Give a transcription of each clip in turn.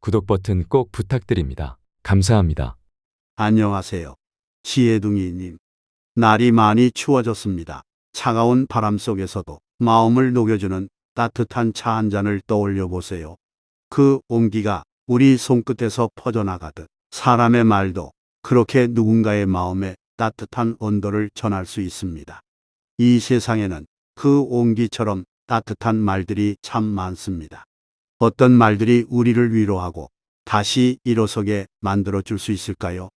구독 버튼 꼭 부탁드립니다. 감사합니다. 안녕하세요. 지혜둥이님. 날이 많이 추워졌습니다. 차가운 바람 속에서도 마음을 녹여주는 따뜻한 차 한 잔을 떠올려 보세요. 그 온기가 우리 손끝에서 퍼져나가듯 사람의 말도 그렇게 누군가의 마음에 따뜻한 온도를 전할 수 있습니다. 이 세상에는 그 온기처럼 따뜻한 말들이 참 많습니다. 어떤 말들이 우리를 위로하고 다시 일어서게 만들어 줄 수 있을까요?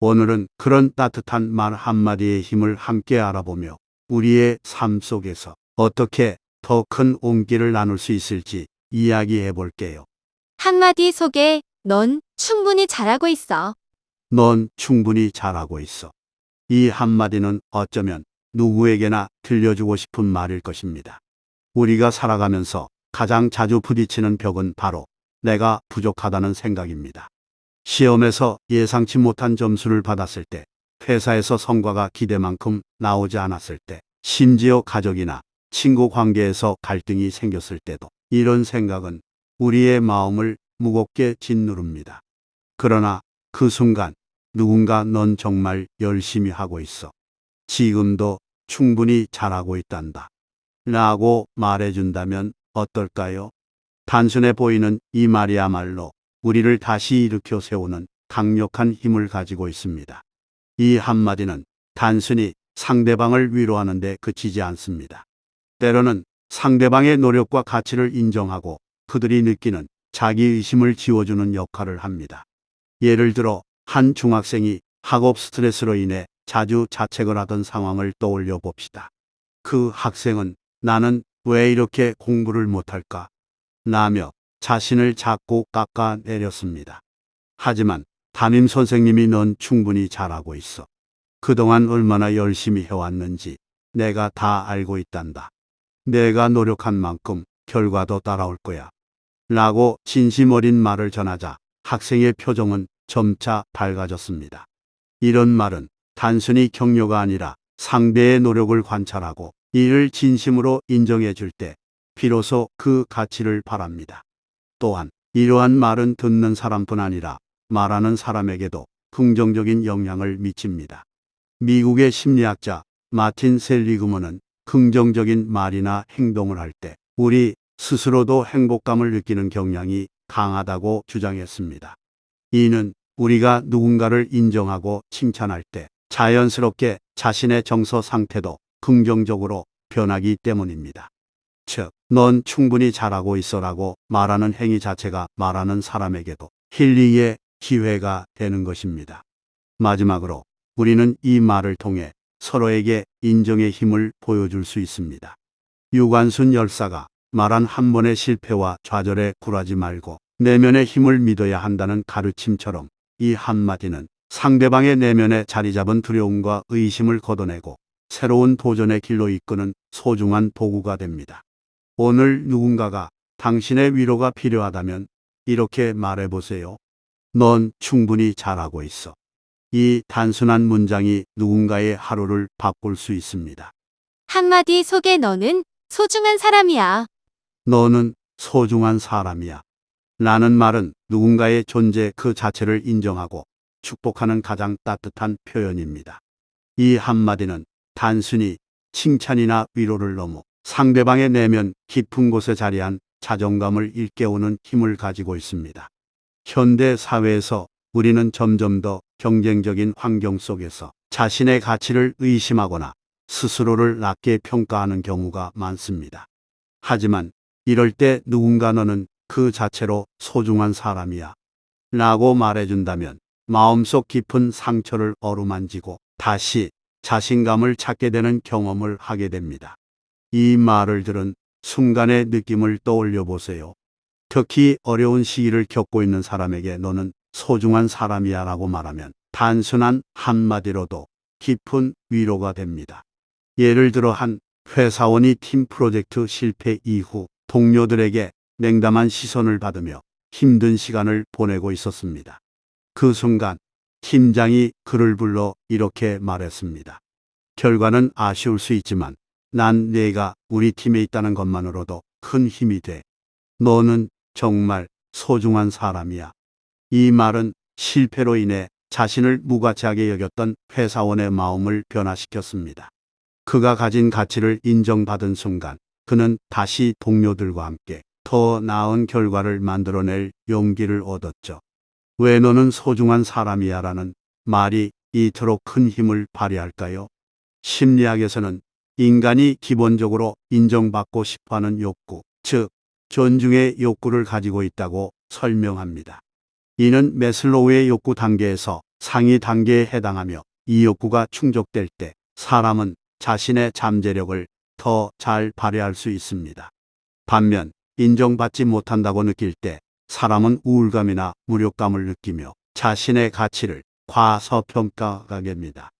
오늘은 그런 따뜻한 말 한마디의 힘을 함께 알아보며 우리의 삶 속에서 어떻게 더 큰 온기를 나눌 수 있을지 이야기해 볼게요. 한마디 속에 넌 충분히 잘하고 있어. 넌 충분히 잘하고 있어. 이 한마디는 어쩌면 누구에게나 들려주고 싶은 말일 것입니다. 우리가 살아가면서 가장 자주 부딪히는 벽은 바로 내가 부족하다는 생각입니다. 시험에서 예상치 못한 점수를 받았을 때, 회사에서 성과가 기대만큼 나오지 않았을 때, 심지어 가족이나 친구 관계에서 갈등이 생겼을 때도 이런 생각은 우리의 마음을 무겁게 짓누릅니다. 그러나 그 순간 누군가 넌 정말 열심히 하고 있어. 지금도 충분히 잘하고 있단다. 라고 말해준다면 어떨까요? 단순해 보이는 이 말이야말로 우리를 다시 일으켜 세우는 강력한 힘을 가지고 있습니다. 이 한마디는 단순히 상대방을 위로하는 데 그치지 않습니다. 때로는 상대방의 노력과 가치를 인정하고 그들이 느끼는 자기 의심을 지워주는 역할을 합니다. 예를 들어 한 중학생이 학업 스트레스로 인해 자주 자책을 하던 상황을 떠올려 봅시다. 그 학생은 나는 왜 이렇게 공부를 못할까? 라며 자신을 자꾸 깎아내렸습니다. 하지만 담임 선생님이 넌 충분히 잘하고 있어. 그동안 얼마나 열심히 해왔는지 내가 다 알고 있단다. 내가 노력한 만큼 결과도 따라올 거야. 라고 진심 어린 말을 전하자 학생의 표정은 점차 밝아졌습니다. 이런 말은 단순히 격려가 아니라 상대의 노력을 관찰하고 이를 진심으로 인정해 줄 때 비로소 그 가치를 바랍니다. 또한 이러한 말은 듣는 사람뿐 아니라 말하는 사람에게도 긍정적인 영향을 미칩니다. 미국의 심리학자 마틴 셀리그먼은 긍정적인 말이나 행동을 할 때 우리 스스로도 행복감을 느끼는 경향이 강하다고 주장했습니다. 이는 우리가 누군가를 인정하고 칭찬할 때 자연스럽게 자신의 정서 상태도 긍정적으로 변하기 때문입니다. 즉, 넌 충분히 잘하고 있어라고 말하는 행위 자체가 말하는 사람에게도 힐링의 기회가 되는 것입니다. 마지막으로 우리는 이 말을 통해 서로에게 인정의 힘을 보여줄 수 있습니다. 유관순 열사가 말한 한 번의 실패와 좌절에 굴하지 말고 내면의 힘을 믿어야 한다는 가르침처럼 이 한마디는 상대방의 내면에 자리 잡은 두려움과 의심을 걷어내고 새로운 도전의 길로 이끄는 소중한 도구가 됩니다. 오늘 누군가가 당신의 위로가 필요하다면 이렇게 말해보세요. 넌 충분히 잘하고 있어. 이 단순한 문장이 누군가의 하루를 바꿀 수 있습니다. 한마디 속에 너는 소중한 사람이야. 너는 소중한 사람이야. 라는 말은 누군가의 존재 그 자체를 인정하고 축복하는 가장 따뜻한 표현입니다. 이 한마디는 단순히 칭찬이나 위로를 넘어 상대방의 내면 깊은 곳에 자리한 자존감을 일깨우는 힘을 가지고 있습니다. 현대 사회에서 우리는 점점 더 경쟁적인 환경 속에서 자신의 가치를 의심하거나 스스로를 낮게 평가하는 경우가 많습니다. 하지만 이럴 때 누군가 너는 그 자체로 소중한 사람이야. 라고 말해준다면 마음속 깊은 상처를 어루만지고 다시 자신감을 찾게 되는 경험을 하게 됩니다. 이 말을 들은 순간의 느낌을 떠올려 보세요. 특히 어려운 시기를 겪고 있는 사람에게 너는 소중한 사람이야 라고 말하면 단순한 한마디로도 깊은 위로가 됩니다. 예를 들어 한 회사원이 팀 프로젝트 실패 이후 동료들에게 냉담한 시선을 받으며 힘든 시간을 보내고 있었습니다. 그 순간 팀장이 그를 불러 이렇게 말했습니다. 결과는 아쉬울 수 있지만 난 내가 우리 팀에 있다는 것만으로도 큰 힘이 돼. 너는 정말 소중한 사람이야. 이 말은 실패로 인해 자신을 무가치하게 여겼던 회사원의 마음을 변화시켰습니다. 그가 가진 가치를 인정받은 순간 그는 다시 동료들과 함께 더 나은 결과를 만들어낼 용기를 얻었죠. 왜 너는 소중한 사람이야 라는 말이 이토록 큰 힘을 발휘할까요? 심리학에서는 인간이 기본적으로 인정받고 싶어 하는 욕구, 즉, 존중의 욕구를 가지고 있다고 설명합니다. 이는 메슬로우의 욕구 단계에서 상위 단계에 해당하며 이 욕구가 충족될 때 사람은 자신의 잠재력을 더 잘 발휘할 수 있습니다. 반면 인정받지 못한다고 느낄 때 사람은 우울감이나 무력감을 느끼며 자신의 가치를 과소평가하게 됩니다.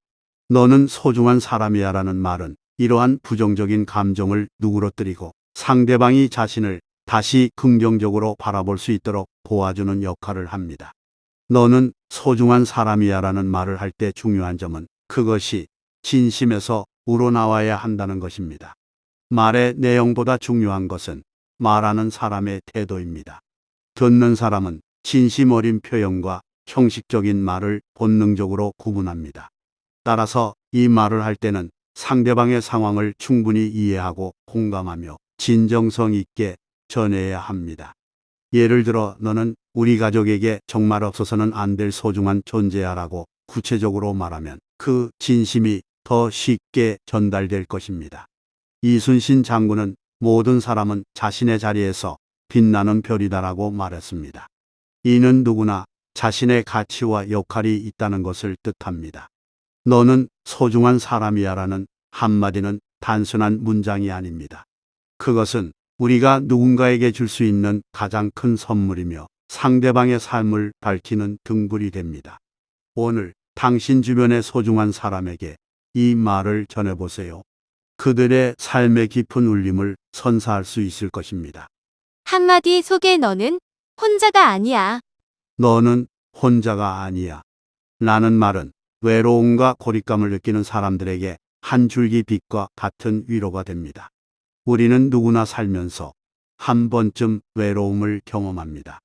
너는 소중한 사람이야 라는 말은 이러한 부정적인 감정을 누그러뜨리고 상대방이 자신을 다시 긍정적으로 바라볼 수 있도록 도와주는 역할을 합니다. 너는 소중한 사람이야 라는 말을 할 때 중요한 점은 그것이 진심에서 우러나와야 한다는 것입니다. 말의 내용보다 중요한 것은 말하는 사람의 태도입니다. 듣는 사람은 진심 어린 표현과 형식적인 말을 본능적으로 구분합니다. 따라서 이 말을 할 때는 상대방의 상황을 충분히 이해하고 공감하며 진정성 있게 전해야 합니다. 예를 들어 너는 우리 가족에게 정말 없어서는 안 될 소중한 존재야라고 구체적으로 말하면 그 진심이 더 쉽게 전달될 것입니다. 이순신 장군은 모든 사람은 자신의 자리에서 빛나는 별이다라고 말했습니다. 이는 누구나 자신의 가치와 역할이 있다는 것을 뜻합니다. 너는 소중한 사람이야라는 한마디는 단순한 문장이 아닙니다. 그것은 우리가 누군가에게 줄 수 있는 가장 큰 선물이며 상대방의 삶을 밝히는 등불이 됩니다. 오늘 당신 주변의 소중한 사람에게 이 말을 전해보세요. 그들의 삶의 깊은 울림을 선사할 수 있을 것입니다. 한마디 속에 너는 혼자가 아니야. 너는 혼자가 아니야. 라는 말은 외로움과 고립감을 느끼는 사람들에게 한 줄기 빛과 같은 위로가 됩니다. 우리는 누구나 살면서 한 번쯤 외로움을 경험합니다.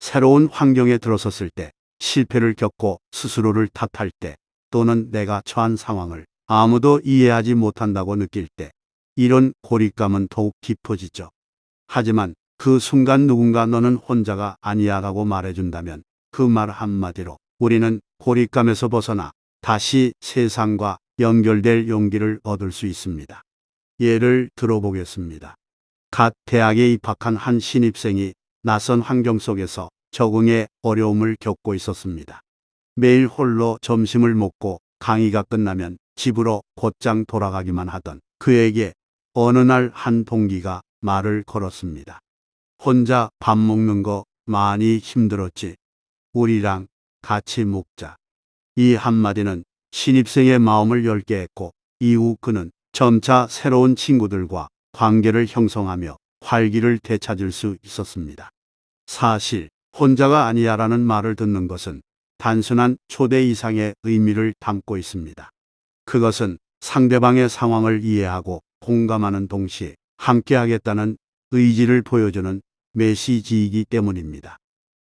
새로운 환경에 들어섰을 때, 실패를 겪고 스스로를 탓할 때, 또는 내가 처한 상황을 아무도 이해하지 못한다고 느낄 때, 이런 고립감은 더욱 깊어지죠. 하지만 그 순간 누군가 너는 혼자가 아니야 라고 말해준다면 그 말 한마디로 우리는 고립감에서 벗어나 다시 세상과 연결될 용기를 얻을 수 있습니다. 예를 들어보겠습니다. 갓 대학에 입학한 한 신입생이 낯선 환경 속에서 적응에 어려움을 겪고 있었습니다. 매일 홀로 점심을 먹고 강의가 끝나면 집으로 곧장 돌아가기만 하던 그에게 어느 날 한 동기가 말을 걸었습니다. 혼자 밥 먹는 거 많이 힘들었지. 우리랑 같이 먹자. 이 한마디는 신입생의 마음을 열게 했고 이후 그는 점차 새로운 친구들과 관계를 형성하며 활기를 되찾을 수 있었습니다. 사실 혼자가 아니야라는 말을 듣는 것은 단순한 초대 이상의 의미를 담고 있습니다. 그것은 상대방의 상황을 이해하고 공감하는 동시에 함께하겠다는 의지를 보여주는 메시지이기 때문입니다.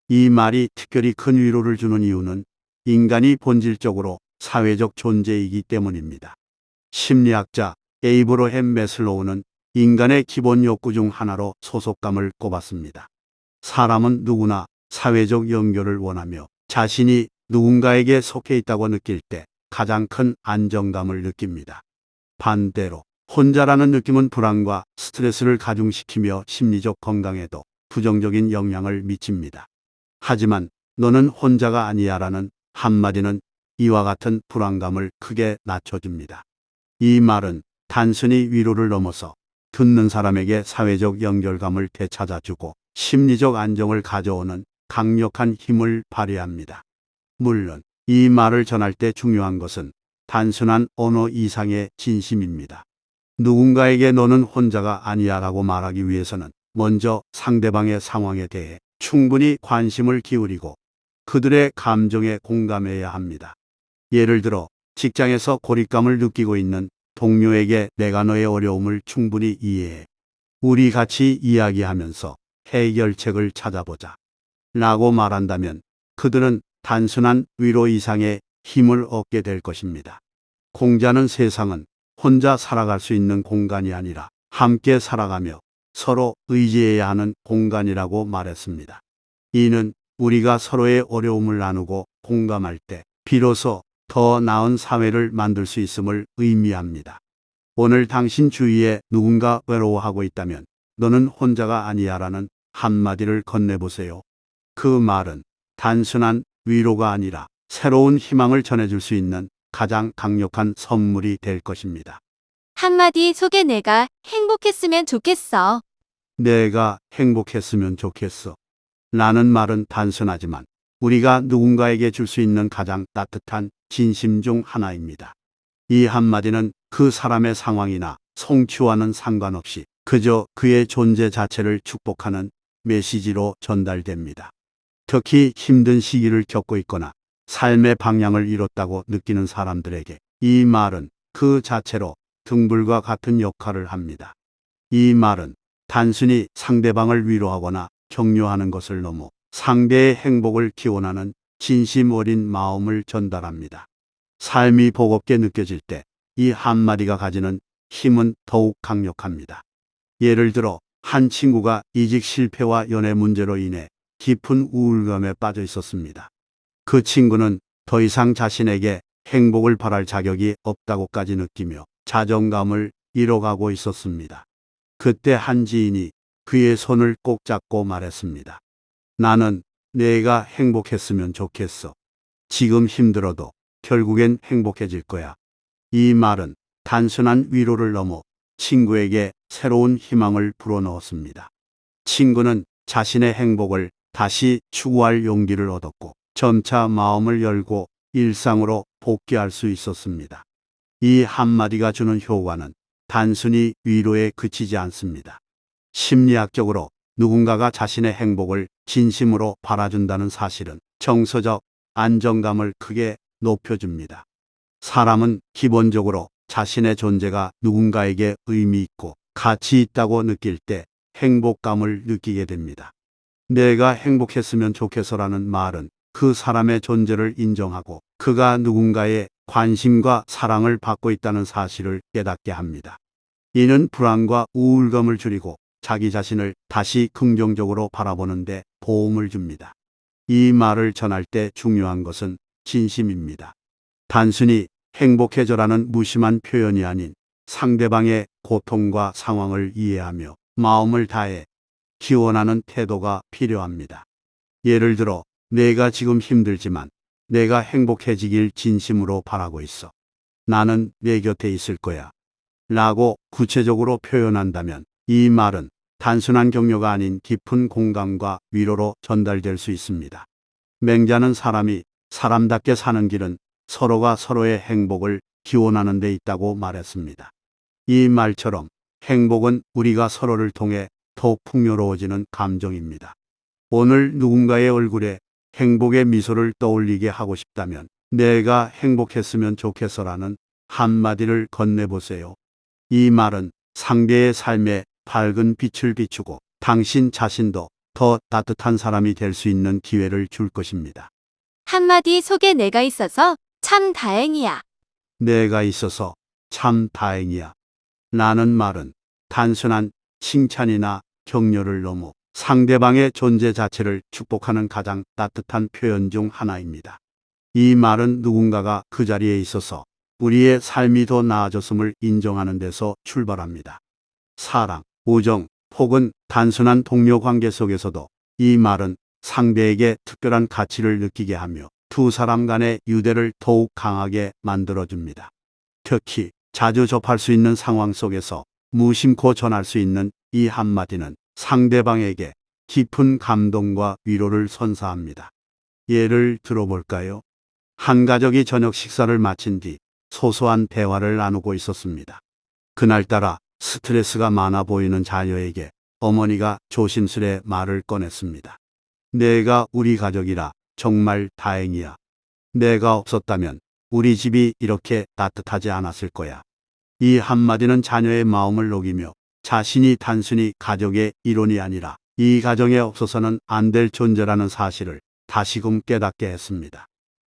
이 말이 특별히 큰 위로를 주는 이유는 인간이 본질적으로 사회적 존재이기 때문입니다. 심리학자 에이브로햄 메슬로우는 인간의 기본 욕구 중 하나로 소속감을 꼽았습니다. 사람은 누구나 사회적 연결을 원하며 자신이 누군가에게 속해 있다고 느낄 때 가장 큰 안정감을 느낍니다. 반대로 혼자라는 느낌은 불안과 스트레스를 가중시키며 심리적 건강에도 부정적인 영향을 미칩니다. 하지만 너는 혼자가 아니야 라는 한마디는 이와 같은 불안감을 크게 낮춰줍니다. 이 말은 단순히 위로를 넘어서 듣는 사람에게 사회적 연결감을 되찾아주고 심리적 안정을 가져오는 강력한 힘을 발휘합니다. 물론 이 말을 전할 때 중요한 것은 단순한 언어 이상의 진심입니다. 누군가에게 너는 혼자가 아니야 라고 말하기 위해서는 먼저 상대방의 상황에 대해 충분히 관심을 기울이고 그들의 감정에 공감해야 합니다. 예를 들어 직장에서 고립감을 느끼고 있는 동료에게 내가 너의 어려움을 충분히 이해해. 우리 같이 이야기하면서 해결책을 찾아보자. 라고 말한다면 그들은 단순한 위로 이상의 힘을 얻게 될 것입니다. 공자는 세상은 혼자 살아갈 수 있는 공간이 아니라 함께 살아가며 서로 의지해야 하는 공간이라고 말했습니다. 이는 우리가 서로의 어려움을 나누고 공감할 때 비로소 더 나은 사회를 만들 수 있음을 의미합니다. 오늘 당신 주위에 누군가 외로워하고 있다면 너는 혼자가 아니야라는 한마디를 건네보세요. 그 말은 단순한 위로가 아니라 새로운 희망을 전해줄 수 있는 가장 강력한 선물이 될 것입니다. 한마디 속에 내가 행복했으면 좋겠어. 내가 행복했으면 좋겠어. 라는 말은 단순하지만 우리가 누군가에게 줄 수 있는 가장 따뜻한 진심 중 하나입니다. 이 한마디는 그 사람의 상황이나 성취와는 상관없이 그저 그의 존재 자체를 축복하는 메시지로 전달됩니다. 특히 힘든 시기를 겪고 있거나 삶의 방향을 잃었다고 느끼는 사람들에게 이 말은 그 자체로 등불과 같은 역할을 합니다. 이 말은 단순히 상대방을 위로하거나 격려하는 것을 넘어 상대의 행복을 기원하는 진심 어린 마음을 전달합니다. 삶이 버겁게 느껴질 때 이 한마디가 가지는 힘은 더욱 강력합니다. 예를 들어 한 친구가 이직 실패와 연애 문제로 인해 깊은 우울감에 빠져 있었습니다. 그 친구는 더 이상 자신에게 행복을 바랄 자격이 없다고까지 느끼며 자존감을 잃어가고 있었습니다. 그때 한 지인이 그의 손을 꼭 잡고 말했습니다. 나는 내가 행복했으면 좋겠어. 지금 힘들어도 결국엔 행복해질 거야. 이 말은 단순한 위로를 넘어 친구에게 새로운 희망을 불어넣었습니다. 친구는 자신의 행복을 다시 추구할 용기를 얻었고 점차 마음을 열고 일상으로 복귀할 수 있었습니다. 이 한마디가 주는 효과는 단순히 위로에 그치지 않습니다. 심리학적으로 누군가가 자신의 행복을 진심으로 바라준다는 사실은 정서적 안정감을 크게 높여줍니다. 사람은 기본적으로 자신의 존재가 누군가에게 의미 있고 가치 있다고 느낄 때 행복감을 느끼게 됩니다. 내가 행복했으면 좋겠어라는 말은 그 사람의 존재를 인정하고 그가 누군가의 관심과 사랑을 받고 있다는 사실을 깨닫게 합니다. 이는 불안과 우울감을 줄이고 자기 자신을 다시 긍정적으로 바라보는데 도움을 줍니다. 이 말을 전할 때 중요한 것은 진심입니다. 단순히 행복해져라는 무심한 표현이 아닌 상대방의 고통과 상황을 이해하며 마음을 다해 기원하는 태도가 필요합니다. 예를 들어, 내가 지금 힘들지만 내가 행복해지길 진심으로 바라고 있어. 나는 내 곁에 있을 거야. 라고 구체적으로 표현한다면 이 말은 단순한 격려가 아닌 깊은 공감과 위로로 전달될 수 있습니다. 맹자는 사람이 사람답게 사는 길은 서로가 서로의 행복을 기원하는 데 있다고 말했습니다. 이 말처럼 행복은 우리가 서로를 통해 더욱 풍요로워지는 감정입니다. 오늘 누군가의 얼굴에 행복의 미소를 떠올리게 하고 싶다면 내가 행복했으면 좋겠어라는 한마디를 건네보세요. 이 말은 상대의 삶에 밝은 빛을 비추고 당신 자신도 더 따뜻한 사람이 될 수 있는 기회를 줄 것입니다. 한마디 속에 내가 있어서 참 다행이야. 내가 있어서 참 다행이야. 라는 말은 단순한 칭찬이나 격려를 넘어 상대방의 존재 자체를 축복하는 가장 따뜻한 표현 중 하나입니다. 이 말은 누군가가 그 자리에 있어서 우리의 삶이 더 나아졌음을 인정하는 데서 출발합니다. 사랑, 우정, 혹은 단순한 동료 관계 속에서도 이 말은 상대에게 특별한 가치를 느끼게 하며 두 사람 간의 유대를 더욱 강하게 만들어줍니다. 특히 자주 접할 수 있는 상황 속에서 무심코 전할 수 있는 이 한마디는 상대방에게 깊은 감동과 위로를 선사합니다. 예를 들어볼까요? 한 가족이 저녁 식사를 마친 뒤 소소한 대화를 나누고 있었습니다. 그날따라 스트레스가 많아 보이는 자녀에게 어머니가 조심스레 말을 꺼냈습니다. 내가 우리 가족이라 정말 다행이야. 내가 없었다면 우리 집이 이렇게 따뜻하지 않았을 거야. 이 한마디는 자녀의 마음을 녹이며 자신이 단순히 가족의 일원이 아니라 이 가정에 없어서는 안 될 존재라는 사실을 다시금 깨닫게 했습니다.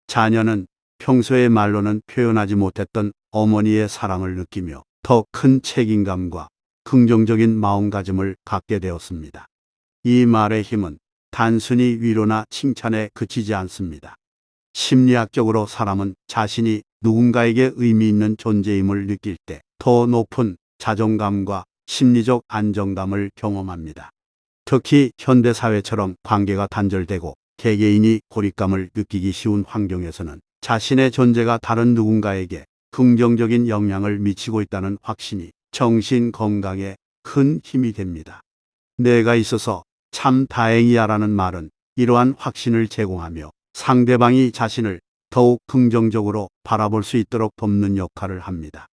자녀는 평소의 말로는 표현하지 못했던 어머니의 사랑을 느끼며 더 큰 책임감과 긍정적인 마음가짐을 갖게 되었습니다. 이 말의 힘은 단순히 위로나 칭찬에 그치지 않습니다. 심리학적으로 사람은 자신이 누군가에게 의미 있는 존재임을 느낄 때 더 높은 자존감과 심리적 안정감을 경험합니다. 특히 현대사회처럼 관계가 단절되고 개개인이 고립감을 느끼기 쉬운 환경에서는 자신의 존재가 다른 누군가에게 긍정적인 영향을 미치고 있다는 확신이 정신 건강에 큰 힘이 됩니다. 내가 있어서 참 다행이야 라는 말은 이러한 확신을 제공하며 상대방이 자신을 더욱 긍정적으로 바라볼 수 있도록 돕는 역할을 합니다.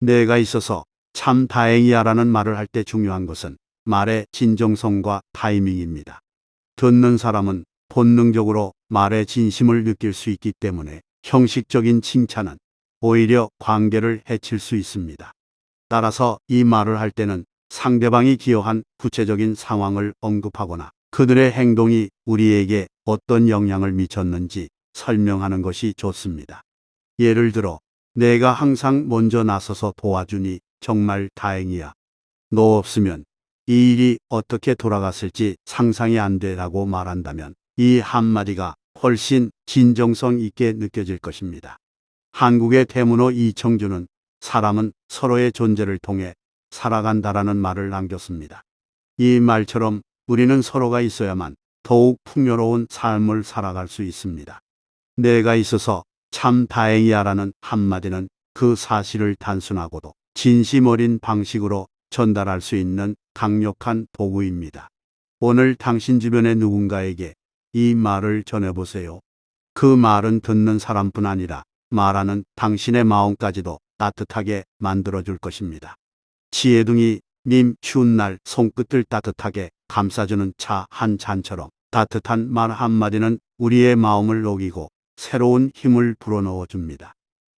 내가 있어서 참 다행이야라는 말을 할 때 중요한 것은 말의 진정성과 타이밍입니다. 듣는 사람은 본능적으로 말의 진심을 느낄 수 있기 때문에 형식적인 칭찬은 오히려 관계를 해칠 수 있습니다. 따라서 이 말을 할 때는 상대방이 기여한 구체적인 상황을 언급하거나 그들의 행동이 우리에게 어떤 영향을 미쳤는지 설명하는 것이 좋습니다. 예를 들어, 내가 항상 먼저 나서서 도와주니 정말 다행이야. 너 없으면 이 일이 어떻게 돌아갔을지 상상이 안 돼라고 말한다면 이 한마디가 훨씬 진정성 있게 느껴질 것입니다. 한국의 대문호 이청주는 사람은 서로의 존재를 통해 살아간다라는 말을 남겼습니다. 이 말처럼 우리는 서로가 있어야만 더욱 풍요로운 삶을 살아갈 수 있습니다. 내가 있어서 참 다행이야라는 한마디는 그 사실을 단순하고도 진심 어린 방식으로 전달할 수 있는 강력한 도구입니다. 오늘 당신 주변의 누군가에게 이 말을 전해보세요. 그 말은 듣는 사람뿐 아니라 말하는 당신의 마음까지도 따뜻하게 만들어줄 것입니다. 지혜둥이 님 추운 날 손끝을 따뜻하게 감싸주는 차 한 잔처럼 따뜻한 말 한마디는 우리의 마음을 녹이고 새로운 힘을 불어넣어 줍니다.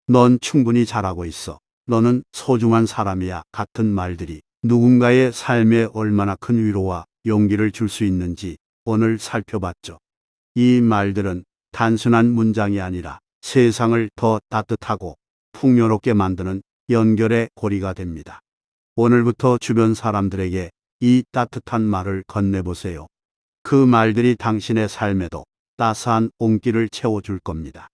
넌 충분히 잘하고 있어. 너는 소중한 사람이야. 같은 말들이 누군가의 삶에 얼마나 큰 위로와 용기를 줄 수 있는지 오늘 살펴봤죠. 이 말들은 단순한 문장이 아니라 세상을 더 따뜻하고 풍요롭게 만드는 연결의 고리가 됩니다. 오늘부터 주변 사람들에게 이 따뜻한 말을 건네보세요. 그 말들이 당신의 삶에도 따스한 온기를 채워줄 겁니다.